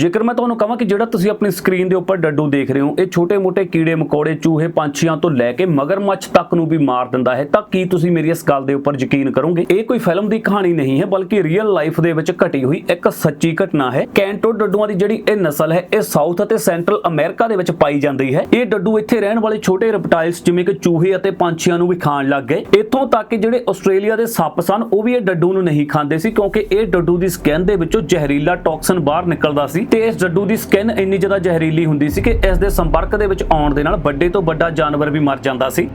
ਜੇਕਰ ਮੈਂ ਤੁਹਾਨੂੰ ਕਹਾਂ ਕਿ ਜਿਹੜਾ ਤੁਸੀਂ ਆਪਣੀ ਸਕਰੀਨ ਦੇ ਉੱਪਰ ਡੱਡੂ ਦੇਖ ਰਹੇ ਹੋ, ਇਹ ਛੋਟੇ-ਮੋਟੇ ਕੀੜੇ ਮਕੌੜੇ, ਚੂਹੇ, ਪੰਛੀਆਂ ਤੋਂ ਲੈ ਕੇ ਮਗਰਮੱਛ ਤੱਕ ਨੂੰ ਵੀ ਮਾਰ ਦਿੰਦਾ ਹੈ, ਤਾਂ ਕੀ ਤੁਸੀਂ ਮੇਰੀ ਇਸ ਗੱਲ ਦੇ ਉੱਪਰ ਯਕੀਨ ਕਰੋਗੇ? ਇਹ ਕੋਈ ਫਿਲਮ ਦੀ ਕਹਾਣੀ ਨਹੀਂ ਹੈ, ਬਲਕਿ ਰੀਅਲ ਲਾਈਫ ਦੇ ਵਿੱਚ ਘਟੀ ਹੋਈ ਇੱਕ ਸੱਚੀ ਘਟਨਾ ਹੈ। ਕੈਂਟੋ ਡੱਡੂਆਂ ਦੀ ਜਿਹੜੀ ਇਹ ਨਸਲ ਹੈ, ਇਹ ਸਾਊਥ ਅਤੇ ਸੈਂਟਰਲ ਅਮਰੀਕਾ ਦੇ ਵਿੱਚ ਪਾਈ ਜਾਂਦੀ ਹੈ। ਇਹ ਡੱਡੂ ਇੱਥੇ ਰਹਿਣ ਵਾਲੇ ਛੋਟੇ ਰਿਪਟਾਈਲਸ ਜਿਵੇਂ ਕਿ ਚੂਹੇ ਅਤੇ ਪੰਛੀਆਂ ਨੂੰ ਵੀ ਖਾਣ ਲੱਗ ਗਏ। ਇੱਥੋਂ ਤੱਕ ਕਿ ਜਿਹੜੇ ਆਸਟ੍ਰੇਲੀਆ ਦੇ ਸੱਪ ਸਨ, ਉਹ ਵੀ ਇਹ ਡੱਡੂ ਨੂੰ ਨਹੀਂ ਖਾਂਦੇ ਸੀ, ਕਿਉਂਕਿ ਇਹ ਡੱਡੂ ਦੀ ਸਕਿਨ ਦੇ ਵਿੱਚੋਂ ਜ਼ਹਿਰੀਲਾ ਟੌਕਸਿਨ ਬਾਹਰ ਨਿਕਲਦਾ ਸੀ। ਤੇ ਇਸ ਡੱਡੂ ਦੀ ਸਕਿਨ ਇੰਨੀ ਜ਼ਿਆਦਾ ਜ਼ਹਿਰੀਲੀ ਹੁੰਦੀ ਸੀ ਕਿ ਇਸ ਦੇ ਸੰਪਰਕ ਦੇ ਵਿੱਚ ਆਉਣ ਦੇ ਨਾਲ ਵੱਡੇ ਤੋਂ ਵੱਡਾ ਜਾਨਵਰ ਵੀ ਮਰ ਜਾਂਦਾ ਸੀ।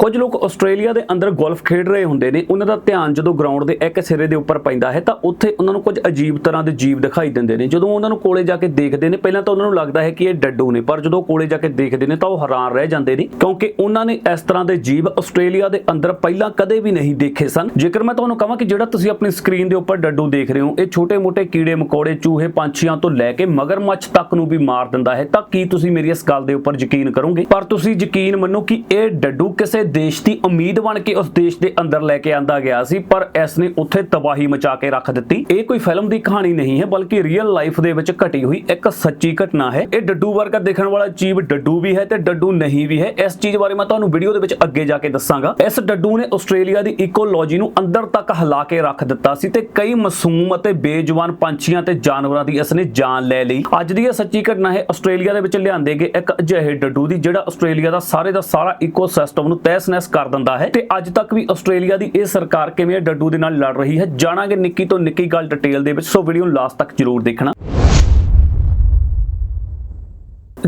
ਕੁਝ ਲੋਕ ਆਸਟ੍ਰੇਲੀਆ ਦੇ ਅੰਦਰ ਗੋਲਫ ਖੇਡ ਰਹੇ ਹੁੰਦੇ ਨੇ। ਉਹਨਾਂ ਦਾ ਧਿਆਨ ਜਦੋਂ ਗਰਾਊਂਡ ਦੇ ਇੱਕ ਸਿਰੇ ਦੇ ਉੱਪਰ ਪੈਂਦਾ ਹੈ, ਤਾਂ ਉੱਥੇ ਉਹਨਾਂ ਨੂੰ ਕੁਝ ਅਜੀਬ ਤਰ੍ਹਾਂ ਦੇ ਜੀਵ ਦਿਖਾਈ ਦਿੰਦੇ ਨੇ। ਜਦੋਂ ਉਹਨਾਂ ਨੂੰ ਕੋਲੇ ਜਾ ਕੇ ਦੇਖਦੇ ਨੇ, ਪਹਿਲਾਂ ਤਾਂ ਉਹਨਾਂ ਨੂੰ ਲੱਗਦਾ ਹੈ ਕਿ ਇਹ ਡੱਡੂ ਨੇ, ਪਰ ਜਦੋਂ ਕੋਲੇ ਜਾ ਕੇ ਦੇਖਦੇ ਨੇ, ਤਾਂ ਉਹ ਹੈਰਾਨ ਰਹਿ ਜਾਂਦੇ ਨੇ, ਕਿਉਂਕਿ ਉਹਨਾਂ ਨੇ ਇਸ ਤਰ੍ਹਾਂ ਦੇ ਜੀਵ ਆਸਟ੍ਰੇਲੀਆ ਦੇ ਅੰਦਰ ਪਹਿਲਾਂ ਕਦੇ ਵੀ ਨਹੀਂ ਦੇਖੇ ਸਨ। ਜੇਕਰ ਮੈਂ ਤੁਹਾਨੂੰ ਕਹਾਂ ਕਿ ਜਿਹੜਾ ਤੁਸੀਂ ਆਪਣੀ ਸਕਰੀਨ ਦੇ ਉੱਪਰ ਡੱਡੂ ਦੇਖ ਰਹੇ ਹੋ, ਇਹ ਛੋਟੇ-ਮੋਟੇ ਕੀੜੇ ਮਕੌੜੇ, ਚੂਹੇ, ਪੰਛੀਆਂ ਤੋਂ ਲੈ ਕੇ ਮਗਰਮੱਛ ਤੱਕ ਨੂੰ ਵੀ ਮਾਰ ਦਿੰਦਾ ਹੈ, ਤਾਂ ਕੀ ਤੁਸੀਂ ਮੇਰੀ ਇਸ ਗੱਲ ਦੇ ਉੱਪਰ ਯਕੀਨ ਕਰੋਗੇ? ਪਰ ਤੁਸੀਂ ਯਕੀਨ ਮੰਨੋ ਕਿ ਇਹ ਡੱਡੂ ਕਿਸੇ ਦੇਸ਼ ਦੀ ਉਮੀਦ ਬਣ ਕੇ ਉਸ ਦੇਸ਼ ਦੇ ਅੰਦਰ ਲੈ ਕੇ ਆਂਦਾ ਗਿਆ ਸੀ, ਪਰ ਇਸ ਨੇ ਉੱਥੇ ਤਬਾਹੀ ਮਚਾ ਕੇ ਰੱਖ ਦਿੱਤੀ। ਇਹ ਕੋਈ ਫਿਲਮ ਦੀ ਕਹਾਣੀ ਨਹੀਂ ਹੈ, ਬਲਕਿ ਰੀਅਲ ਲਾਈਫ ਦੇ ਵਿੱਚ ਘਟੀ ਹੋਈ ਇੱਕ ਸੱਚੀ ਘਟਨਾ ਹੈ। ਇਹ ਡੱਡੂ ਵਰਗਾ ਦੇਖਣ ਵਾਲਾ ਜੀਵ ਡੱਡੂ ਵੀ ਹੈ ਤੇ ਡੱਡੂ ਨਹੀਂ ਵੀ ਹੈ। ਇਸ ਚੀਜ਼ ਬਾਰੇ ਮੈਂ ਤੁਹਾਨੂੰ ਵੀਡੀਓ ਦੇ ਵਿੱਚ ਅੱਗੇ ਜਾ ਕੇ ਦੱਸਾਂਗਾ। ਇਸ ਡੱਡੂ ਨੇ ਆਸਟ੍ਰੇਲੀਆ ਦੀ ਇਕੋਲੋਜੀ ਨੂੰ ਅੰਦਰ ਤੱਕ ਹਿਲਾ ਕੇ ਰੱਖ ਦਿੱਤਾ ਸੀ ਤੇ ਕਈ ਮਾਸੂਮ ਅਤੇ ਬੇਜਵਾਨ ਪੰਛੀਆਂ ਤੇ ਜਾਨਵਰਾਂ ਦੀ ਇਸ ਨੇ ਜਾਨ ਲੈ ਲਈ। ਅੱਜ ਦੀ ਇਹ ਸੱਚੀ ਘਟਨਾ ਹੈ, ਆਸਟ੍ਰੇਲੀਆ ਦੇ ਵਿੱਚ ਲਿਆਂਦੇ ਗਏ ਇੱਕ ਅਜਿਹੇ ਡੱਡੂ ਦੀ, ਜਿਹੜਾ ਆਸਟ੍ਰੇਲੀਆ ਦਾ ਸਾਰੇ ਦਾ ਸਾਰਾ ਇਕੋਸਿਸਟਮ ਨੂੰ ਤਹਿਸ-ਨਹਿਸ ਕਰ ਦਿੰਦਾ ਹੈ ਤੇ ਅੱਜ ਤੱਕ ਵੀ ਆਸਟ੍ਰੇਲੀਆ ਦੀ ਇਹ ਸਰਕਾਰ ਕਿਵੇਂ ਡੱਡੂ ਦੇ ਨਾਲ ਲੜ ਰਹੀ ਹੈ? ਜਾਣਾਂਗੇ ਨਿੱਕੀ ਤੋਂ ਨਿੱਕੀ ਗੱਲ ਡਿਟੇਲ ਦੇ ਵਿੱਚ, ਸੋ ਵੀਡੀਓ ਨੂੰ ਲਾਸਟ ਤੱਕ ਜ਼ਰੂਰ ਦੇਖਣਾ।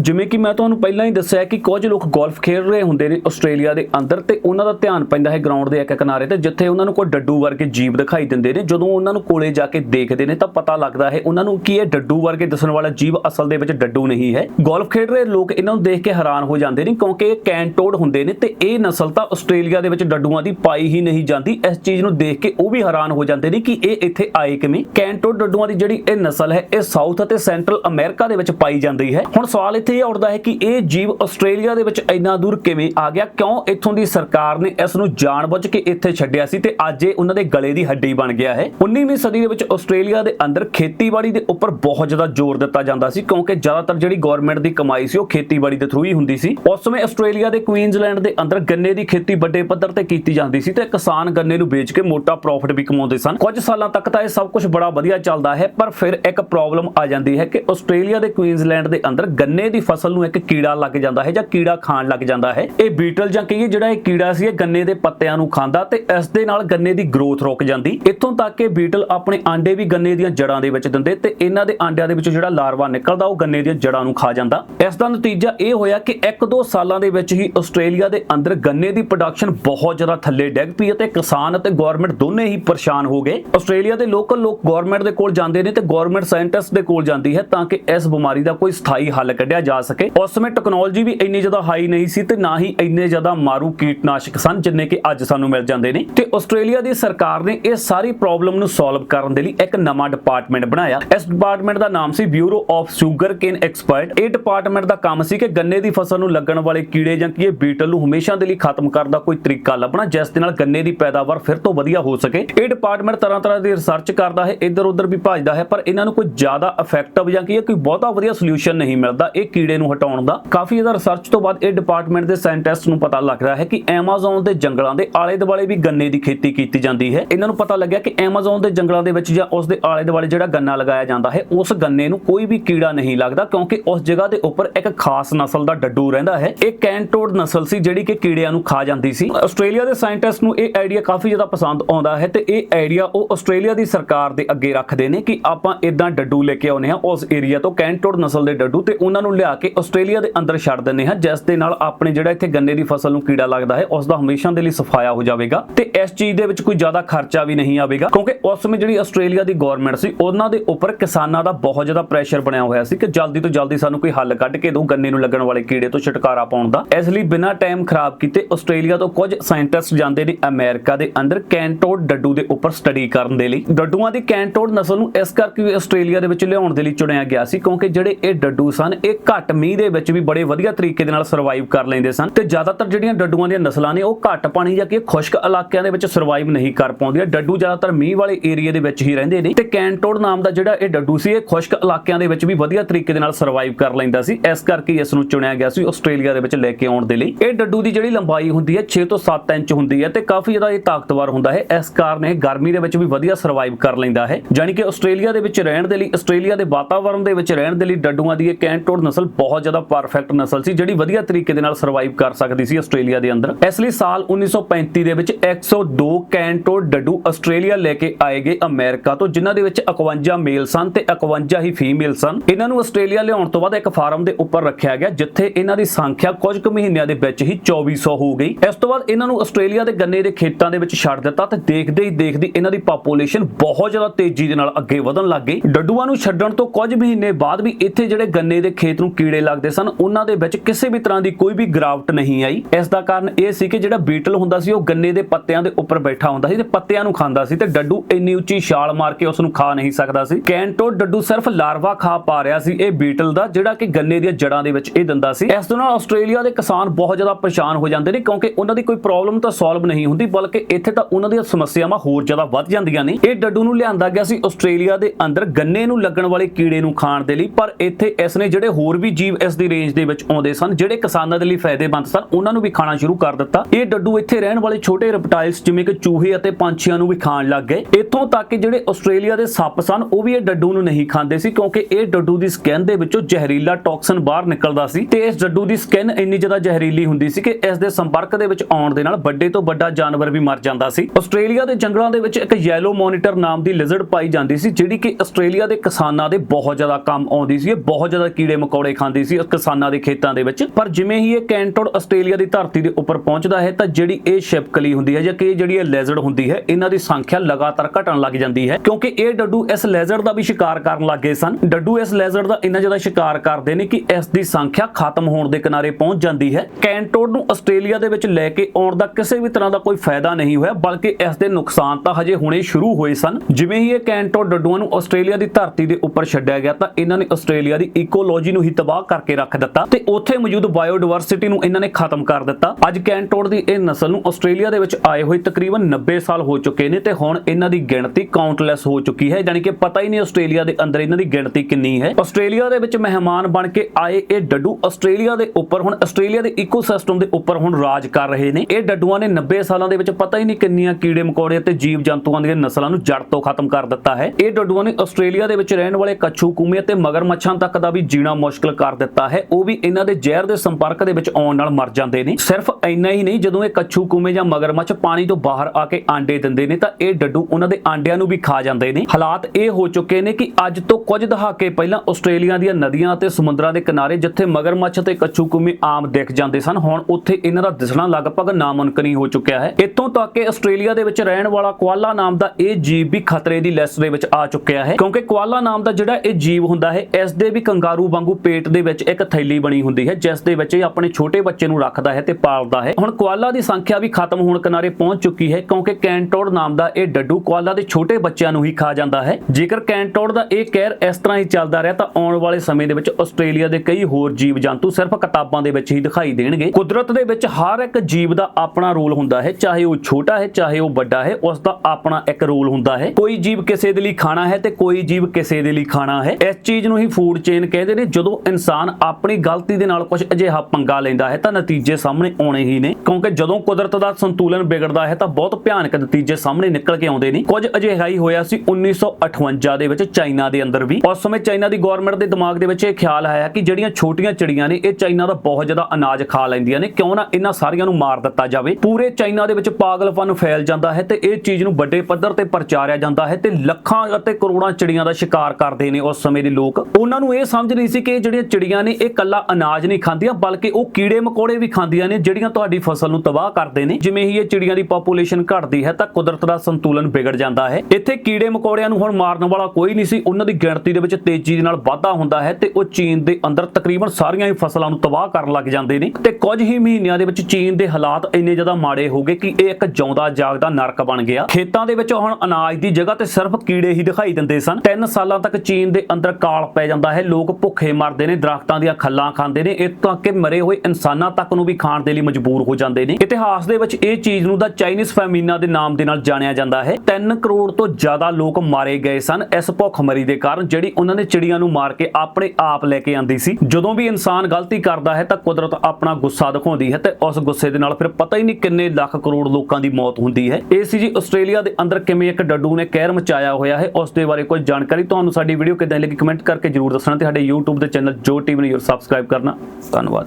ਜਿਵੇਂ ਕਿ ਮੈਂ ਤੁਹਾਨੂੰ ਪਹਿਲਾਂ ਹੀ ਦੱਸਿਆ ਕਿ ਕੁਝ ਲੋਕ ਗੋਲਫ ਖੇਡ ਰਹੇ ਹੁੰਦੇ ਨੇ ਆਸਟ੍ਰੇਲੀਆ ਦੇ ਅੰਦਰ ਤੇ ਉਹਨਾਂ ਦਾ ਧਿਆਨ ਪੈਂਦਾ ਹੈ ਗਰਾਊਂਡ ਦੇ ਇੱਕ ਕਿਨਾਰੇ ਤੇ, ਜਿੱਥੇ ਉਹਨਾਂ ਨੂੰ ਕੋਈ ਡੱਡੂ ਵਰਗੇ ਜੀਵ ਦਿਖਾਈ ਦਿੰਦੇ ਨੇ। ਜਦੋਂ ਉਹਨਾਂ ਨੂੰ ਕੋਲੇ ਜਾ ਕੇ ਦੇਖਦੇ ਨੇ ਤਾਂ ਪਤਾ ਲੱਗਦਾ ਹੈ ਉਹਨਾਂ ਨੂੰ ਕਿ ਇਹ ਡੱਡੂ ਵਰਗੇ ਦਿਸਣ ਵਾਲਾ ਜੀਵ ਅਸਲ ਦੇ ਵਿੱਚ ਡੱਡੂ ਨਹੀਂ ਹੈ। ਗੋਲਫ ਖੇਡ ਰਹੇ ਲੋਕ ਇਹਨਾਂ ਨੂੰ ਦੇਖ ਕੇ ਹੈਰਾਨ ਹੋ ਜਾਂਦੇ ਨੇ ਕਿਉਂਕਿ ਇਹ ਕੈਂਟੋਡ ਹੁੰਦੇ ਨੇ ਤੇ ਇਹ ਨਸਲ ਤਾਂ ਆਸਟ੍ਰੇਲੀਆ ਦੇ ਵਿੱਚ ਡੱਡੂਆਂ ਦੀ ਪਾਈ ਹੀ ਨਹੀਂ ਜਾਂਦੀ। ਇਸ ਚੀਜ਼ ਨੂੰ ਦੇਖ ਕੇ ਉਹ ਵੀ ਹੈਰਾਨ ਹੋ ਜਾਂਦੇ ਨੇ ਕਿ ਇਹ ਇੱਥੇ ਆਏ ਕਿਵੇਂ। ਕੈਂਟੋਡ ਡੱਡੂਆਂ ਦੀ ਜਿਹੜੀ ਇਹ ਨਸਲ ਹੈ, ਇਹ ਸਾਊਥ ਅਤੇ ਸੈਂਟਰਲ ਅਮਰੀਕਾ ਦੇ ਵਿੱਚ ਪਾਈ ਜਾਂਦੀ ਹੈ। ਹੁਣ ਸਵਾਲ ਇੱਥੇ ਇਹ ਉੱਠਦਾ ਹੈ ਕਿ ਇਹ ਜੀਵ ਆਸਟ੍ਰੇਲੀਆ ਦੇ ਵਿੱਚ ਇੰਨਾ ਦੂਰ ਕਿਵੇਂ ਆ ਗਿਆ? ਕਿਉਂ ਇੱਥੋਂ ਦੀ ਸਰਕਾਰ ਨੇ ਇਸ ਨੂੰ ਜਾਣਬੁੱਝ ਕੇ ਇੱਥੇ ਛੱਡਿਆ ਸੀ ਤੇ ਅੱਜ ਇਹ ਉਹਨਾਂ ਦੇ ਗਲੇ ਦੀ ਹੱਡੀ ਬਣ ਗਿਆ ਹੈ? 19ਵੀਂ ਸਦੀ ਦੇ ਵਿੱਚ ਆਸਟ੍ਰੇਲੀਆ ਦੇ ਅੰਦਰ ਖੇਤੀਬਾੜੀ ਦੇ ਉੱਪਰ ਬਹੁਤ ਜ਼ਿਆਦਾ ਜ਼ੋਰ ਦਿੱਤਾ ਜਾਂਦਾ ਸੀ, ਕਿਉਂਕਿ ਜ਼ਿਆਦਾਤਰ ਜਿਹੜੀ ਗਵਰਨਮੈਂਟ ਦੀ ਕਮਾਈ ਸੀ ਉਹ ਖੇਤੀਬਾੜੀ ਦੇ ਥਰੂ ਹੀ ਹੁੰਦੀ ਸੀ। ਉਸ ਸਮੇਂ ਆਸਟ੍ਰੇਲੀਆ ਦੇ ਕੁਈਨਜ਼ਲੈਂਡ ਦੇ ਅੰਦਰ ਗੰਨੇ ਦੀ ਖੇਤੀ ਵੱਡੇ ਪੱਧਰ ਤੇ ਕੀਤੀ ਜਾਂਦੀ ਸੀ ਤੇ ਕਿਸਾਨ ਗੰਨੇ ਨੂੰ ਵੇਚ ਕੇ ਮੋਟਾ ਪ੍ਰੋਫਿਟ ਵੀ ਕਮਾਉਂਦੇ ਸਨ। ਕੁਝ ਸਾਲਾਂ ਤੱਕ ਤਾਂ ਇਹ ਸਭ ਕੁਝ ਬੜਾ ਵਧੀਆ ਚੱਲਦਾ ਹੈ, ਪਰ ਫਿਰ ਇੱਕ ਪ੍ਰੋਬਲਮ ਆ ਜਾਂਦੀ ਹੈ ਕਿ ਆਸਟ੍ਰੇਲੀਆ ਦੇ ਕੁਈਨਜ਼ਲੈਂਡ ਦੇ ਅੰਦਰ ਗੰਨੇ ਦੀ ਫਸਲ ਨੂੰ ਇੱਕ ਕੀੜਾ ਲੱਗ ਜਾਂਦਾ ਹੈ ਜਾਂ ਕੀੜਾ ਖਾਣ ਲੱਗ ਜਾਂਦਾ ਹੈ। ਇਹ ਬੀਟਲ ਜਾਂ ਕਹੀਏ ਜਿਹੜਾ ਇਹ ਕੀੜਾ ਸੀ, ਇਹ ਗੰਨੇ ਦੇ ਪੱਤਿਆਂ ਨੂੰ ਖਾਂਦਾ ਤੇ ਇਸ ਦੇ ਨਾਲ ਗੰਨੇ ਦੀ ਗਰੋਥ ਰੁਕ ਜਾਂਦੀ। ਇੱਥੋਂ ਤੱਕ ਕਿ ਬੀਟਲ ਆਪਣੇ ਆਂਡੇ ਵੀ ਗੰਨੇ ਦੀਆਂ ਜੜਾਂ ਦੇ ਵਿੱਚ ਦਿੰਦੇ ਤੇ ਇਹਨਾਂ ਦੇ ਆਂਡਿਆਂ ਦੇ ਵਿੱਚੋਂ ਜਿਹੜਾ ਲਾਰਵਾ ਨਿਕਲਦਾ, ਉਹ ਗੰਨੇ ਦੀਆਂ ਜੜਾਂ ਨੂੰ ਖਾ ਜਾਂਦਾ। ਇਸ ਦਾ ਨਤੀਜਾ ਇਹ ਹੋਇਆ ਕਿ 1-2 ਸਾਲਾਂ ਦੇ ਵਿੱਚ ਹੀ ਆਸਟ੍ਰੇਲੀਆ ਦੇ ਅੰਦਰ ਗੰਨੇ ਦੀ ਪ੍ਰੋਡਕਸ਼ਨ ਬਹੁਤ ਜ਼ਿਆਦਾ ਥੱਲੇ ਡਿੱਗ ਪਈ ਅਤੇ ਕਿਸਾਨ ਅਤੇ ਗਵਰਨਮੈਂਟ ਦੋਨੇ ਹੀ ਪਰੇਸ਼ਾਨ ਹੋ ਗਏ। ਆਸਟ੍ਰੇਲੀਆ ਦੇ ਲੋਕਲ ਲੋਕ ਗਵਰਨਮੈਂਟ ਦੇ ਕੋਲ ਜਾਂਦੇ ਨੇ ਤੇ ਗਵਰਨਮੈਂਟ ਸਾਇੰਟਿਸਟ ਦੇ ਕੋਲ ਜਾਂਦੀ ਹੈ ਤਾਂ ਕਿ ਇਸ ਬਿਮਾਰੀ ਦਾ ਕੋਈ ਸਥਾਈ ਹੱਲ ਕੱਢਿਆ ਜਾ ਸਕੇ। ਉਸ ਸਮੇਂ ਟੈਕਨੋਲੋਜੀ ਵੀ ਇੰਨੀ ਜ਼ਿਆਦਾ ਹਾਈ ਨਹੀਂ ਸੀ ਤੇ ਨਾ ਹੀ ਇੰਨੇ ਜ਼ਿਆਦਾ ਮਾਰੂ ਕੀਟਨਾਸ਼ਕ ਸਨ ਜਿੰਨੇ ਕਿ ਅੱਜ ਸਾਨੂੰ ਮਿਲ ਜਾਂਦੇ ਨੇ। ਤੇ ਆਸਟ੍ਰੇਲੀਆ ਦੀ ਸਰਕਾਰ ਨੇ ਇਹ ਸਾਰੀ ਪ੍ਰੋਬਲਮ ਨੂੰ ਸੋਲਵ ਕਰਨ ਦੇ ਲਈ ਇੱਕ ਨਵਾਂ ਡਿਪਾਰਟਮੈਂਟ ਬਣਾਇਆ। ਇਸ ਡਿਪਾਰਟਮੈਂਟ ਦਾ ਨਾਮ ਸੀ bureau of sugar cane expert ਇਹ ਡਿਪਾਰਟਮੈਂਟ ਦਾ ਕੰਮ ਸੀ ਕਿ ਗੰਨੇ ਦੀ ਫਸਲ ਨੂੰ ਲੱਗਣ ਵਾਲੇ ਕੀੜੇ ਜਾਂ ਕੀ ਬੀਟਲ ਨੂੰ ਹਮੇਸ਼ਾ ਦੇ ਲਈ ਖਤਮ ਕਰਨ ਦਾ ਕੋਈ ਤਰੀਕਾ ਲੱਭਣਾ, ਜਿਸ ਦੇ ਨਾਲ ਗੰਨੇ ਦੀ ਪੈਦਾਵਾਰ ਫਿਰ ਤੋਂ ਵਧੀਆ ਹੋ ਸਕੇ। ਇਹ ਡਿਪਾਰਟਮੈਂਟ ਤਰ੍ਹਾਂ ਤਰ੍ਹਾਂ ਦੀ ਰਿਸਰਚ ਕਰਦਾ ਹੈ ਇੱਧਰ ਉੱਧਰ ਵੀ ਭਜਦਾ ਹੈ, ਪਰ ਇਹਨਾਂ ਨੂੰ ਕੋਈ ਜ਼ਿਆਦਾ ਇਫੈਕਟਿਵ ਜਾਂ ਕੀ ਕੋਈ ਬਹੁਤਾ ਵਧੀਆ ਸੋਲੂਸ਼ਨ ਨਹੀਂ ਮਿਲਦਾ। ਇਹ ਕੀੜੇ ਨੂੰ ਹਟਾਉਣ ਦਾ। ਕਾਫੀ ਜ਼ਿਆਦਾ ਰਿਸਰਚ ਤੋਂ ਬਾਅਦ ਇਹ ਡਿਪਾਰਟਮੈਂਟ ਦੇ ਸਾਇੰਟਿਸਟ ਨੂੰ ਪਤਾ ਲੱਗਦਾ ਹੈ ਕਿ ਐਮਾਜ਼ਨ ਦੇ ਜੰਗਲਾਂ ਦੇ ਆਲੇ ਦੁਆਲੇ ਵੀ ਗੰਨੇ ਦੀ ਖੇਤੀ ਕੀਤੀ ਜਾਂਦੀ ਹੈ। ਇਹਨਾਂ ਨੂੰ ਪਤਾ ਲੱਗਿਆ ਕਿ ਐਮਾਜ਼ਨ ਦੇ ਜੰਗਲਾਂ ਦੇ ਵਿੱਚ ਜਾਂ ਉਸ ਦੇ ਆਲੇ ਦੁਆਲੇ ਜਿਹੜਾ ਗੰਨਾ ਲਗਾਇਆ ਜਾਂਦਾ ਹੈ, ਉਸ ਗੰਨੇ ਨੂੰ ਕੋਈ ਵੀ ਕੀੜਾ ਨਹੀਂ ਲੱਗਦਾ ਕਿਉਂਕਿ ਉਸ ਜਗ੍ਹਾ ਦੇ ਉੱਪਰ ਇੱਕ ਖਾਸ ਨਸਲ ਦਾ ਡੱਡੂ ਰਹਿੰਦਾ ਹੈ। ਇਹ ਕੈਂਟੋਡ ਨਸਲ ਸੀ ਜਿਹੜੀ ਕਿ ਕੀੜਿਆਂ ਨੂੰ ਖਾ ਜਾਂਦੀ ਸੀ। ਆਸਟ੍ਰੇਲੀਆ ਦੇ ਸਾਇੰਟਿਸਟ ਨੂੰ ਇਹ ਆਈਡੀਆ ਕਾਫੀ ਜ਼ਿਆਦਾ ਪਸੰਦ ਆਉਂਦਾ ਹੈ ਤੇ ਇਹ ਆਈਡੀਆ ਉਹ ਆਸਟ੍ਰੇਲੀਆ ਦੀ ਸਰਕਾਰ ਦੇ ਅੱਗੇ ਰੱਖਦੇ ਨੇ ਕਿ ਆਪਾਂ ਇਦਾਂ ਡੱਡੂ ਲੈ ਕੇ ਆਉਨੇ ਆ ਉਸ ਏਰੀਆ ਤੋਂ ਕੈਂਟੋਡ ਨਸਲ ਦੇ ਡੱਡੂ ਤੇ ਉਹਨਾਂ ਨੂੰ ਲਿਆ ਕੇ ਆਸਟ੍ਰੇਲੀਆ ਦੇ ਅੰਦਰ ਛੱਡ ਦਿੰਦੇ ਹਾਂ, ਜਿਸ ਦੇ ਨਾਲ ਆਪਣੇ ਜਿਹੜਾ ਇੱਥੇ ਗੰਨੇ ਦੀ ਫਸਲ ਨੂੰ ਕੀੜਾ ਲੱਗਦਾ ਹੈ ਉਸ ਦਾ ਹਮੇਸ਼ਾ ਦੇ ਲਈ ਸਫਾਇਆ ਹੋ ਜਾਵੇਗਾ ਤੇ ਇਸ ਚੀਜ਼ ਦੇ ਵਿੱਚ ਕੋਈ ਜ਼ਿਆਦਾ ਖਰਚਾ ਵੀ ਨਹੀਂ ਆਵੇਗਾ, ਕਿਉਂਕਿ ਉਸ ਸਮੇਂ ਜਿਹੜੀ ਆਸਟ੍ਰੇਲੀਆ ਦੀ ਗਵਰਨਮੈਂਟ ਸੀ, ਉਹਨਾਂ ਦੇ ਉੱਪਰ ਕਿਸਾਨਾਂ ਦਾ ਬਹੁਤ ਜ਼ਿਆਦਾ ਪ੍ਰੈਸ਼ਰ ਬਣਿਆ ਹੋਇਆ ਸੀ ਕਿ ਜਲਦੀ ਤੋਂ ਜਲਦੀ ਸਾਨੂੰ ਕੋਈ ਹੱਲ ਕੱਢ ਕੇ ਦਿਓ ਗੰਨੇ ਨੂੰ ਲੱਗਣ ਵਾਲੇ ਕੀੜੇ ਤੋਂ ਛੁਟਕਾਰਾ ਪਾਉਣ ਦਾ। ਇਸ ਲਈ ਬਿਨਾਂ ਟਾਈਮ ਖਰਾਬ ਕੀਤੇ ਆਸਟ੍ਰੇਲੀਆ ਤੋਂ ਕੁਝ ਸਾਇੰਟਿਸਟ ਜਾਂਦੇ ਨੇ ਅਮਰੀਕਾ ਦੇ ਅੰਦਰ ਕੈਂਟੋਡ ਡੱਡੂ ਦੇ ਉੱਪਰ ਸਟੱਡੀ ਕਰਨ ਦੇ ਲਈ। ਡੱਡੂਆਂ ਦੀ ਕੈਂਟੋਡ ਨਸਲ ਨੂੰ ਇਸ ਕਰਕੇ ਵੀ ਆਸਟ੍ਰੇਲੀਆ ਦੇ ਵਿੱਚ ਲਿਆਉਣ ਦੇ ਲਈ ਚੁਣਿਆ ਗਿਆ ਸੀ, ਕਿਉਂਕਿ ਜਿਹੜੇ ਇਹ ਡੱਡੂ ਸਨ, ਇਹ ਘੱਟ ਮੀਂਹ ਦੇ ਵਿੱਚ ਵੀ ਬੜੇ ਵਧੀਆ ਤਰੀਕੇ ਦੇ ਨਾਲ ਸਰਵਾਈਵ ਕਰ ਲੈਂਦੇ ਸਨ ਤੇ ਜ਼ਿਆਦਾਤਰ ਜਿਹੜੀਆਂ ਡੱਡੂਆਂ ਦੀਆਂ ਨਸਲਾਂ ਨੇ ਉਹ ਘੱਟ ਪਾਣੀ ਜਾਂ ਕਿ ਖੁਸ਼ਕ ਇਲਾਕਿਆਂ ਦੇ ਵਿੱਚ ਸਰਵਾਈਵ ਨਹੀਂ ਕਰ ਪਾਉਂਦੀਆਂ। ਡੱਡੂ ਜ਼ਿਆਦਾਤਰ ਮੀਂਹ ਵਾਲੇ ਏਰੀਆ ਦੇ ਵਿੱਚ ਹੀ ਰਹਿੰਦੇ ਨੇ ਤੇ ਕੈਂਟੋਡ ਨਾਮ ਦਾ ਜਿਹੜਾ ਇਹ ਡੱਡੂ ਸੀ, ਇਹ ਖੁਸ਼ਕ ਇਲਾਕਿਆਂ ਦੇ ਵਿੱਚ ਵੀ ਵਧੀਆ ਤਰੀਕੇ ਦੇ ਨਾਲ ਸਰਵਾਈਵ ਕਰ ਲੈਂਦਾ ਸੀ। ਇਸ ਕਰਕੇ ਇਸ ਨੂੰ ਚੁਣਿਆ ਗਿਆ ਸੀ ਆਸਟ੍ਰੇਲੀਆ ਦੇ ਵਿੱਚ ਲੈ ਕੇ ਆਉਣ ਦੇ ਲਈ। ਇਹ ਡੱਡੂ ਦੀ ਜਿਹੜੀ ਲੰਬਾਈ ਹੁੰਦੀ ਹੈ 6 ਤੋਂ 7 ਇੰਚ ਹੁੰਦੀ ਹੈ ਤੇ ਕਾਫੀ ਜ਼ਿਆਦਾ ਇਹ ਤਾਕਤਵਰ ਹੁੰਦਾ ਹੈ। ਇਸ ਕਾਰਨ ਇਹ ਗਰਮੀ ਦੇ ਵਿੱਚ ਵੀ ਵਧੀਆ ਸਰਵਾਈਵ ਕਰ ਲੈਂਦਾ ਹੈ। ਜਾਨੀ ਕਿ ਆਸਟ੍ਰੇਲੀਆ ਦੇ ਵਿੱਚ ਰਹਿਣ ਦੇ ਲਈ, ਆਸਟ੍ਰੇਲੀਆ ਦੇ ਵਾਤਾਵਰਣ ਦੇ ਵਿੱਚ ਰਹਿਣ ਦੇ ਲਈ ਡੱਡੂਆਂ ਦੀ ਇਹ ਕੈਂਟੋਡ ਨਸਲ ਬਹੁਤ ਜ਼ਿਆਦਾ ਪਰਫੈਕਟ ਨਸਲ ਸੀ, ਜਿਹੜੀ ਵਧੀਆ ਤਰੀਕੇ ਦੇ ਨਾਲ ਸਰਵਾਈਵ ਕਰ ਸਕਦੀ ਸੀ ਆਸਟ੍ਰੇਲੀਆ ਦੇ ਅੰਦਰ। ਇਸ ਲਈ ਸਾਲ 1935 ਦੇ ਵਿੱਚ 102 ਕੈਂਟੋ ਡੱਡੂ ਆਸਟ੍ਰੇਲੀਆ ਲੈ ਕੇ ਆਏ ਗਏ ਅਮਰੀਕਾ ਤੋਂ, ਜਿਨ੍ਹਾਂ ਦੇ ਵਿੱਚ 51 ਮੇਲ ਸਨ ਤੇ 51 ਹੀ ਫੀਮੇਲ ਸਨ। ਇਹਨਾਂ ਨੂੰ ਆਸਟ੍ਰੇਲੀਆ ਲਿਆਉਣ ਤੋਂ ਬਾਅਦ ਇੱਕ ਫਾਰਮ ਦੇ ਉੱਪਰ ਰੱਖਿਆ ਗਿਆ, ਜਿੱਥੇ ਇਹਨਾਂ ਦੀ ਸੰਖਿਆ ਕੁਝ ਕੁ ਮਹੀਨਿਆਂ ਦੇ ਵਿੱਚ ਹੀ 2400 ਹੋ ਗਈ। ਇਸ ਤੋਂ ਬਾਅਦ ਇਹਨਾਂ ਨੂੰ ਆਸਟ੍ਰੇਲੀਆ ਦੇ ਗੰਨੇ ਦੇ ਖੇਤਾਂ ਦੇ ਵਿੱਚ ਛੱਡ ਦਿੱਤਾ ਤੇ ਦੇਖਦੇ ਹੀ ਦੇਖਦੀ ਇਹਨਾਂ ਦੀ ਪਾਪੂਲੇਸ਼ਨ ਬਹੁਤ ਜ਼ਿਆਦਾ ਤੇਜ਼ੀ ਦੇ ਨਾਲ ਅੱਗੇ ਵਧਣ ਲੱਗ ਗਈ। ਡੱਡੂਆਂ ਨੂੰ ਛੱਡਣ ਤੋਂ ਕੁਝ ਮਹੀਨੇ ਬਾਅਦ ਵੀ ਇੱਥੇ ਜਿਹੜੇ ਗੰਨੇ ਦੇ ਖੇਤ ਨੂੰ ਕੀੜੇ ਲੱਗਦੇ ਸਨ। ਉਹਨਾਂ ਦੇ ਵਿੱਚ ਕਿਸੇ ਵੀ ਤਰ੍ਹਾਂ ਦੀ ਕੋਈ ਵੀ ਗਰਾਵਟ ਨਹੀਂ ਆਈ। ਇਸ ਦਾ ਕਾਰਨ ਇਹ ਸੀ ਕਿ ਜਿਹੜਾ ਬੀਟਲ ਹੁੰਦਾ ਸੀ, ਉਹ ਗੰਨੇ ਦੇ ਪੱਤਿਆਂ ਦੇ ਉੱਪਰ ਬੈਠਾ ਹੁੰਦਾ ਸੀ ਤੇ ਪੱਤਿਆਂ ਨੂੰ ਖਾਂਦਾ ਸੀ ਤੇ ਡੱਡੂ ਇੰਨੀ ਉੱਚੀ ਛਾਲ ਮਾਰ ਕੇ ਉਸ ਨੂੰ ਖਾ ਨਹੀਂ ਸਕਦਾ ਸੀ। ਕੈਂਟੋ ਡੱਡੂ ਸਿਰਫ ਲਾਰਵਾ ਖਾ ਪਾ ਰਿਹਾ ਸੀ ਇਹ ਬੀਟਲ ਦਾ, ਜਿਹੜਾ ਕਿ ਗੰਨੇ ਦੀਆਂ ਜੜਾਂ ਦੇ ਵਿੱਚ ਇਹ ਦਿੰਦਾ ਸੀ। ਇਸ ਤੋਂ ਨਾਲ ਆਸਟ੍ਰੇਲੀਆ ਦੇ ਕਿਸਾਨ ਬਹੁਤ ਜ਼ਿਆਦਾ ਪਰੇਸ਼ਾਨ ਹੋ ਜਾਂਦੇ ਨੇ ਕਿਉਂਕਿ ਉਹਨਾਂ ਦੀ ਕੋਈ ਪ੍ਰੋਬਲਮ ਤਾਂ ਸੋਲਵ ਨਹੀਂ ਹੁੰਦੀ, ਬਲਕਿ ਇੱਥੇ ਤਾਂ ਉਹਨਾਂ ਦੀਆਂ ਸਮੱਸਿਆਵਾਂ ਹੋਰ ਜ਼ਿਆਦਾ ਵੱਧ ਜਾਂਦੀਆਂ ਨੇ। ਇਹ ਡੱਡੂ ਨੂੰ ਲਿਆਂਦਾ ਗਿਆ ਸੀ ਆਸਟ੍ਰੇਲੀਆ ਦੇ ਅੰਦਰ ਗੰਨੇ ਨੂੰ ਲੱਗਣ ਵਾਲੇ ਕੀੜੇ ਨੂੰ ਖਾਣ ਦੇ ਲਈ, ਪਰ ਇੱਥੇ ਇਸ ਨੇ ਜਿਹੜੇ ਹੋਰ ਵੀ ਜੀਵ ਇਸ ਦੀ ਰੇਂਜ ਦੇ ਵਿੱਚ ਆਉਂਦੇ ਸਨ, ਜਿਹੜੇ ਕਿਸਾਨਾਂ ਦੇ ਲਈ ਫਾਇਦੇਮੰਦ ਸਨ, ਉਹਨਾਂ ਨੂੰ ਵੀ ਖਾਣਾ ਸ਼ੁਰੂ ਕਰ ਦਿੱਤਾ। ਇਹ ਡੱਡੂ ਇੱਥੇ ਰਹਿਣ ਵਾਲੇ ਛੋਟੇ ਰੈਪਟਾਈਲਸ ਜਿਵੇਂ ਕਿ ਚੂਹੇ ਅਤੇ ਪੰਛੀਆਂ ਨੂੰ ਵੀ ਖਾਣ ਲੱਗ ਗਏ। ਇੱਥੋਂ ਤੱਕ ਕਿ ਜਿਹੜੇ ਆਸਟ੍ਰੇਲੀਆ ਦੇ ਸੱਪ ਸਨ, ਉਹ ਵੀ ਇਹ ਡੱਡੂ ਨੂੰ ਨਹੀਂ ਖਾਂਦੇ ਸੀ, ਕਿਉਂਕਿ ਇਹ ਡੱਡੂ ਦੀ ਸਕਿਨ ਦੇ ਵਿੱਚੋਂ ਜ਼ਹਿਰੀਲਾ ਟੌਕਸਿਨ ਬਾਹਰ ਨਿਕਲਦਾ ਸੀ ਤੇ ਇਸ ਡੱਡੂ ਦੀ ਸਕਿਨ ਇੰਨੀ ਜ਼ਿਆਦਾ ਜ਼ਹਿਰੀਲੀ ਹੁੰਦੀ ਸੀ ਕਿ ਇਸ ਦੇ ਸੰਪਰਕ ਦੇ ਵਿੱਚ ਆਉਣ ਦੇ ਨਾਲ ਵੱਡੇ ਤੋਂ ਵੱਡਾ ਜਾਨਵਰ ਵੀ ਮਰ ਜਾਂਦਾ ਸੀ। ਆਸਟ੍ਰੇਲੀਆ ਦੇ ਜੰਗਲਾਂ ਦੇ ਵਿੱਚ ਇੱਕ ਯੈਲੋ ਮੋਨੀਟਰ ਨਾਮ ਦੀ ਲਿਜ਼ਰਡ ਪਾਈ ਜਾਂਦੀ ਸੀ, ਜਿਹੜੀ ਕਿ ਆਸਟ੍ਰੇਲੀਆ ਦੇ ਕਿਸਾਨਾਂ ਦੇ ਬਹੁਤ ਜ਼ਿਆਦਾ ਕੰਮ ਆਉਂਦੀ ਸੀ, ਇਹ ਬਹੁਤ ਜ਼ਿਆਦਾ ਕੀੜੇ ਮਕੌੜੇ ਖਾਂਦੀ ਸੀ ਕਿਸਾਨਾਂ ਦੇ ਖੇਤਾਂ ਦੇ ਵਿੱਚ। ਪਰ ਜਿਵੇਂ ਹੀ ਇਹ ਕੈਂਟੋਡ ਆਸਟ੍ਰੇਲੀਆ ਦੀ ਧਰਤੀ ਦੇ ਉੱਪਰ ਪਹੁੰਚਦਾ ਹੈ, ਤਾਂ ਜਿਹੜੀ ਇਹ ਸ਼ਿਪਕਲੀ ਹੁੰਦੀ ਹੈ ਜਾਂ ਕਿ ਜਿਹੜੀ ਇਹ ਲੈਜ਼ਰਡ ਹੁੰਦੀ ਹੈ, ਇਹਨਾਂ ਦੀ ਸੰਖਿਆ ਲਗਾਤਾਰ ਘਟਣ ਲੱਗ ਜਾਂਦੀ ਹੈ। ਕਿਉਂਕਿ ਇਹ ਡੱਡੂ ਇਸ ਲੈਜ਼ਰਡ ਦਾ ਵੀ ਸ਼ਿਕਾਰ ਕਰਨ ਲੱਗੇ ਸਨ। ਡੱਡੂ ਇਸ ਲੈਜ਼ਰਡ ਦਾ ਇੰਨਾ ਜ਼ਿਆਦਾ ਸ਼ਿਕਾਰ ਕਰਦੇ ਨੇ ਕਿ ਇਸ ਦੀ ਸੰਖਿਆ ਖਤਮ ਹੋਣ ਦੇ ਕਿਨਾਰੇ ਪਹੁੰਚ ਜਾਂਦੀ ਹੈ। ਕੈਂਟੋਡ ਨੂੰ ਆਸਟ੍ਰੇਲੀਆ ਦੇ ਵਿੱਚ ਲੈ ਕੇ ਆਉਣ ਦਾ ਕਿਸੇ ਵੀ ਤਰ੍ਹਾਂ ਦਾ ਕੋਈ ਫਾਇਦਾ ਨਹੀਂ ਹੋਇਆ, ਬਲਕਿ ਇਸ ਦੇ ਨੁਕਸਾਨ ਤਾਂ ਹਜੇ ਹੁਣੇ ਸ਼ੁਰੂ ਹੋਏ ਸਨ। ਜਿਵੇਂ ਹੀ ਇਹ ਕੈਂਟੋਡ ਡੱਡੂਆਂ ਨੂੰ ਆਸਟ੍ਰੇਲੀਆ ਦੀ ਧਰਤੀ ਦੇ ਉੱਪਰ ਛੱਡਿਆ ਗਿਆ, ਤਾਂ ਇਹਨਾਂ ਨੇ ਆਸਟ੍ਰੇਲੀਆ ਦੀ ਇਕੋਲੋਜੀ ਨੂੰ ਹੀ ਤਬਾਹ ਕਰਕੇ ਰੱਖ ਦਿੱਤਾ ਤੇ ਉੱਥੇ ਮੌਜੂਦ ਬਾਇਓਡਾਇਵਰਸਿਟੀ ਨੂੰ ਇਹਨਾਂ ਨੇ ਖਤਮ ਕਰ ਦਿੱਤਾ। ਅੱਜ ਕੈਂਟੋਡ ਦੀ ਇਹ ਨਸਲ ਨੂੰ ਆਸਟ੍ਰੇਲੀਆ ਦੇ ਵਿੱਚ ਆਏ ਹੋਏ ਤਕਰੀਬਨ 90 ਸਾਲ ਹੋ ਚੁੱਕੇ ਨੇ ਤੇ ਹੁਣ ਇਹਨਾਂ ਦੀ ਗਿਣਤੀ ਕਾਊਂਟਲੈਸ ਹੋ ਚੁੱਕੀ ਹੈ, ਯਾਨੀ ਕਿ ਪਤਾ ਹੀ ਨਹੀਂ ਆਸਟ੍ਰੇਲੀਆ ਦੇ ਅੰਦਰ ਇਹਨਾਂ ਦੀ ਗਿਣਤੀ ਕਿੰਨੀ ਹੈ। ਆਸਟ੍ਰੇਲੀਆ ਦੇ ਵਿੱਚ ਮਹਿਮਾਨ ਬਣ ਕੇ ਆਏ ਇਹ ਡੱਡੂ ਆਸਟ੍ਰੇਲੀਆ ਦੇ ਉੱਪਰ ਹੁਣ ਆਸਟ੍ਰੇਲੀਆ ਦੇ ਇਕੋਸਿਸਟਮ ਦੇ ਉੱਪਰ ਹੁਣ ਰਾਜ ਕਰ ਰਹੇ ਨੇ। ਇਹ ਡੱਡੂਆਂ ਨੇ 90 ਸਾਲਾਂ ਦੇ ਵਿੱਚ ਪਤਾ ਹੀ ਨਹੀਂ ਕਿੰਨੀਆਂ ਕੀੜੇ ਮਕੌੜੇ ਅਤੇ ਜੀਵ ਜੰਤੂਆਂ ਦੀਆਂ ਨਸਲਾਂ ਨੂੰ ਜੜ ਤੋਂ ਖਤਮ ਕਰ ਦਿੱਤਾ ਹੈ। ਇਹ ਡੱਡੂਆਂ ਨੇ ਆਸਟ੍ਰੇਲੀਆ ਦੇ ਵਿੱਚ ਰਹਿਣ ਵਾਲੇ ਕੱਛੂ ਕੂਮੇ ਅਤੇ ਮਗਰਮੱਛਾਂ ਤੱਕ ਦਾ ਵੀ ਜੀਣਾ ਮੁਸ਼ਕਲ ਕਰ ਦਿੱਤਾ ਹੈ, ਉਹ ਵੀ ਇਹਨਾਂ ਦੇ ਜ਼ਹਿਰ ਦੇ ਸੰਪਰਕ ਦੇ ਵਿੱਚ ਆਉਣ ਨਾਲ ਮਰ ਜਾਂਦੇ ਨੇ। ਸਿਰਫ ਇੰਨਾ ਹੀ ਨਹੀਂ, ਜਦੋਂ ਇਹ ਕੱਛੂ ਕੂਮੇ ਜਾਂ ਮਗਰਮੱਛ ਪਾਣੀ ਤੋਂ ਬਾਹਰ ਆ ਕੇ ਆਂਡੇ ਦਿੰਦੇ ਨੇ, ਤਾਂ ਇਹ ਡੱਡੂ ਉਹਨਾਂ ਦੇ ਆਂਡਿਆਂ ਨੂੰ ਵੀ ਖਾ ਜਾਂਦੇ ਨੇ। ਹਾਲਾਤ ਇਹ ਹੋ ਚੁੱਕੇ ਨੇ ਕਿ ਅੱਜ ਤੋਂ ਕੁਝ ਦਹਾਕੇ ਪਹਿਲਾਂ ਆਸਟ੍ਰੇਲੀਆ ਦੀਆਂ ਨਦੀਆਂ ਅਤੇ ਸਮੁੰਦਰਾਂ ਦੇ ਕਿਨਾਰੇ ਜਿੱਥੇ ਮਗਰਮੱਛ ਤੇ ਕੱਛੂ ਕੂਮੇ ਆਮ ਦਿਖ ਜਾਂਦੇ ਸਨ, ਹੁਣ ਉੱਥੇ ਇਹਨਾਂ ਦਾ ਦਿਸਣਾ ਲਗਭਗ ਨਾਮੁਮਕਿਨ ਹੀ ਹੋ ਚੁੱਕਿਆ ਹੈ। ਇੱਥੋਂ ਤੱਕ ਕਿ ਆਸਟ੍ਰੇਲੀਆ ਦੇ ਵਿੱਚ ਰਹਿਣ ਵਾਲਾ ਕੁਆਲਾ ਨਾਮ ਦਾ ਇਹ ਜੀਵ ਵੀ ਖਤਰੇ ਦੀ ਲਿਸਟ ਦੇ ਵਿੱਚ ਆ ਚੁੱਕਿਆ ਹੈ, ਕਿਉਂਕਿ ਕੁਆਲਾ ਨਾਮ ਦਾ ਜਿਹੜਾ ਇਹ ਜੀਵ ਹੁੰਦਾ ਹੈ, ਇਸ ਦੇ ਵੀ ਕੰਗਾਰੂ ਵਾਂਗੂ ਪੇਟ ਦੇ ਵਿੱਚ ਇੱਕ ਥੈਲੀ ਬਣੀ ਹੁੰਦੀ ਹੈ, ਜਿਸ ਦੇ ਵਿੱਚ ਇਹ ਆਪਣੇ ਛੋਟੇ ਬੱਚੇ ਨੂੰ ਰੱਖਦਾ ਹੈ ਤੇ ਪਾਲਦਾ ਹੈ। ਹੁਣ ਕੁਆਲਾ ਦੀ ਸੰਖਿਆ ਵੀ ਖਤਮ ਹੋਣ ਕਿਨਾਰੇ ਪਹੁੰਚ ਚੁੱਕੀ ਹੈ, ਕਿਉਂਕਿ ਕੈਂਟੋਡ ਨਾਮ ਦਾ ਇਹ ਡੱਡੂ ਕੁਆਲਾ ਦੇ ਛੋਟੇ ਬੱਚਿਆਂ ਨੂੰ ਹੀ ਖਾ ਜਾਂਦਾ ਹੈ। ਜੇਕਰ ਕੈਂਟੋਡ ਦਾ ਇਹ ਕਹਿਰ ਇਸ ਤਰ੍ਹਾਂ ਹੀ ਚੱਲਦਾ ਰਿਹਾ, ਤਾਂ ਆਉਣ ਵਾਲੇ ਸਮੇਂ ਦੇ ਵਿੱਚ ਆਸਟ੍ਰੇਲੀਆ ਦੇ ਕਈ ਹੋਰ ਜੀਵ ਜੰਤੂ ਸਿਰਫ ਕਿਤਾਬਾਂ ਦੇ ਵਿੱਚ ਹੀ ਦਿਖਾਈ ਦੇਣਗੇ। ਕੁਦਰਤ ਦੇ ਵਿੱਚ ਹਰ ਇੱਕ ਜੀਵ ਦਾ ਆਪਣਾ ਰੋਲ ਹੁੰਦਾ ਹੈ, ਚਾਹੇ ਉਹ ਛੋਟਾ ਹੈ, ਚਾਹੇ ਉਹ ਵੱਡਾ ਹੈ, ਉਸ ਦਾ ਆਪਣਾ ਇੱਕ ਰੋਲ ਹੁੰਦਾ ਹੈ। ਕੋਈ ਜੀਵ ਕਿਸੇ ਦੇ ਲਈ ਖਾਣਾ ਹੈ ਤੇ ਕੋਈ ਜੀਵ ਕਿਸੇ ਦੇ ਲਈ ਖਾਣਾ ਹੈ। ਇਸ ਚੀਜ਼ ਨੂੰ ਹੀ ਫੂਡ ਚੇਨ ਕਹਿੰਦੇ ਨੇ। ਜਦੋਂ ਇਨਸਾਨ ਆਪਣੀ ਗਲਤੀ ਦੇ ਨਾਲ ਕੁਝ ਅਜਿਹਾ ਪੰਗਾ ਲੈਂਦਾ ਹੈ ਤਾਂ ਨਤੀਜੇ ਸਾਹਮਣੇ ਆਉਣੇ ਹੀ ਨੇ। ਕਿਉਂਕਿ ਜਦੋਂ ਕੁਦਰਤ ਦਾ ਸੰਤੁਲਨ ਵਿਗੜਦਾ ਹੈ ਤਾਂ ਬਹੁਤ ਭਿਆਨਕ ਨਤੀਜੇ ਸਾਹਮਣੇ ਨਿਕਲ ਕੇ ਆਉਂਦੇ ਨੇ। ਕੁਝ ਅਜਿਹਾ ਹੀ ਹੋਇਆ ਸੀ 1958 ਦੇ ਵਿੱਚ ਚਾਈਨਾ ਦੇ ਅੰਦਰ ਵੀ। ਉਸ ਸਮੇਂ ਚਾਈਨਾ ਦੀ ਗਵਰਨਮੈਂਟ ਦੇ ਦਿਮਾਗ ਦੇ ਵਿੱਚ ਇਹ ਖਿਆਲ ਆਇਆ ਕਿ ਜਿਹੜੀਆਂ ਛੋਟੀਆਂ ਚਿੜੀਆਂ ਨੇ, ਇਹ ਚਾਈਨਾ ਦਾ ਬਹੁਤ ਜ਼ਿਆਦਾ ਅਨਾਜ ਖਾ ਲੈਂਦੀਆਂ ਨੇ। ਕਿਉਂ ਨਾ ਇਹਨਾਂ ਸਾਰੀਆਂ ਨੂੰ ਮਾਰ ਦਿੱਤਾ ਜਾਵੇ। ਪੂਰੇ ਚਾਈਨਾ ਦੇ ਵਿੱਚ ਪਾਗਲਪਨ ਫੈਲ ਜਾਂਦਾ ਹੈ ਤੇ ਇਹ ਚੀਜ਼ ਨੂੰ ਵੱਡੇ ਪੱਧਰ ਤੇ ਪ੍ਰਚਾਰਿਆ ਜਾਂਦਾ ਹੈ ਤੇ ਲੱਖਾਂ ਅਤੇ ਕਰੋੜਾਂ ਚਿੜੀਆਂ ਦਾ ਸ਼ਿਕਾਰ ਕਰਦੇ ਨੇ ਉਸ ਸਮੇਂ ਦੇ ਲੋਕ। ਉਹਨਾਂ ਨੂੰ ਇਹ ਸਮਝ ਨਹੀਂ ਸੀ ਕਿ ਇਹ ਜਿਹੜੀਆਂ ਚਿੜੀਆਂ ਨੇ, ਇਹ ਕੱਲਾ ਅਨਾਜ ਨਹੀਂ ਖਾਂਦੀਆਂ, ਬਲਕਿ ਉਹ ਕੀੜੇ ਮਕੌੜੇ ਵੀ ਖਾਂਦੀਆਂ ਨੇ, ਜਿਹੜੀਆਂ ਤੁਹਾਡੀ ਫਸਲ ਨੂੰ ਤਬਾਹ ਕਰਦੇ ਨੇ। ਜਿਵੇਂ ਹੀ ਇਹ ਚਿੜੀਆਂ ਦੀ ਪੋਪੂਲੇਸ਼ਨ ਘਟਦੀ ਹੈ, ਤਾਂ ਕੁਦਰਤ ਦਾ ਸੰਤੁਲਨ ਵਿਗੜ ਜਾਂਦਾ ਹੈ। ਇੱਥੇ ਕੀੜੇ ਮਕੌੜਿਆਂ ਨੂੰ ਹੁਣ ਮਾਰਨ ਵਾਲਾ ਕੋਈ ਨਹੀਂ ਸੀ। ਉਹਨਾਂ ਦੀ ਗਿਣਤੀ ਦੇ ਵਿੱਚ ਤੇਜ਼ੀ ਦੇ ਨਾਲ ਵਾਧਾ ਹੁੰਦਾ ਹੈ ਤੇ ਉਹ ਚੀਨ ਦੇ ਅੰਦਰ ਤਕਰੀਬਨ ਸਾਰੀਆਂ ਹੀ ਫਸਲਾਂ ਨੂੰ ਤਬਾਹ ਕਰਨ ਲੱਗ ਜਾਂਦੇ ਨੇ। ਤੇ ਕੁਝ ਹੀ ਮਹੀਨਿਆਂ ਦੇ ਵਿੱਚ ਚੀਨ ਦੇ ਹਾਲਾਤ ਇੰਨੇ ਜ਼ਿਆਦਾ ਮਾੜੇ ਹੋ ਗਏ ਕਿ ਇਹ ਇੱਕ ਜਿਉਂਦਾ ਜਾਗਦਾ ਨਰਕ ਬਣ ਗਿਆ। ਖੇਤਾਂ ਦੇ ਵਿੱਚ ਹੁਣ ਅਨਾਜ ਦੀ ਜਗ੍ਹਾ ਤੇ ਸਿਰਫ ਕੀੜੇ ਹੀ ਦਿਖਾਈ ਦਿੰਦੇ ਸਨ। 3 ਸਾਲਾਂ ਤੱਕ ਚੀਨ ਦੇ ਅੰਦਰ ਕਾਲ ਪੈ ਜਾਂਦਾ ਹੈ। ਲੋਕ ਭੁੱਖੇ ਮਰਦੇ ਨੇ, ਦਰਖਤਾਂ ਦੀਆਂ ਖੱਲਾਂ ਖਾਂਦੇ ਨੇ ਇਹ ਤਾਂ ਕਿ ਮਰੇ ਹੋਏ ਇਨਸਾਨਾਂ ਤੱਕ ਨੂੰ ਵੀ ਖਾਣ ਦੇ ਲਈ ਮਜਬੂਰ ਹੋ ਜਾਂਦੇ ਨੇ। ਇਤਿਹਾਸ ਦੇ ਵਿੱਚ ਇਹ ਚੀਜ਼ ਨੂੰ ਦਾ ਚਾਈਨੀਜ਼ ਫੈਮੀਨਾ ਦੇ ਨਾਮ ਦੇ ਨਾਲ ਜਾਣਿਆ ਜਾਂਦਾ ਹੈ। 3 ਕਰੋੜ ਤੋਂ ਜ਼ਿਆਦਾ ਲੋਕ ਮਾਰੇ ਗਏ ਸਨ ਇਸ ਭੁੱਖਮਰੀ ਦੇ ਕਾਰਨ, ਜਿਹੜੀ ਉਹਨਾਂ ਨੇ ਚਿੜੀਆਂ ਨੂੰ ਮਾਰ ਕੇ ਆਪਣੇ ਆਪ ਲੈ ਕੇ ਆਂਦੀ ਸੀ। ਜਦੋਂ ਵੀ ਇਨਸਾਨ ਗਲਤੀ ਕਰਦਾ ਹੈ ਤਾਂ ਕੁਦਰਤ ਆਪਣਾ ਗੁੱਸਾ ਦਿਖਾਉਂਦੀ ਹੈ ਤੇ ਉਸ ਗੁੱਸੇ ਦੇ ਨਾਲ ਫਿਰ ਪਤਾ ਹੀ ਨਹੀਂ ਕਿੰਨੇ ਲੱਖ ਕਰੋੜ ਲੋਕਾਂ ਦੀ ਮੌਤ ਹੁੰਦੀ ਹੈ। ਇਹ ਸੀ ਜੀ ਆਸਟ੍ਰੇਲੀਆ ਦੇ ਅੰਦਰ ਕਿਵੇਂ ਇੱਕ ਡੱਡੂ ਨੇ ਕਹਿਰ ਮਚਾਇਆ ਹੋਇਆ ਹੈ। ਉਸ ਦੇ ਬਾਰੇ ਕੋਈ ਜਾਣਕਾਰੀ ਤੁਹਾਨੂੰ ਸਾਡੀ ਵੀਡੀਓ ਕਿਦਾਂ ਲੱਗੀ ਕਮੈਂਟ ਕਰਕੇ ਜਰੂਰ ਦੱਸਣਾ ਤੇ ਸਾਡੇ YouTube ਦੇ ਚੈਨਲ ਚੈਨਲ ਜੋ ਟੀਵੀ ਨੂੰ ਜਰੂਰ ਸਬਸਕ੍ਰਾਈਬ ਕਰਨਾ। ਧੰਨਵਾਦ।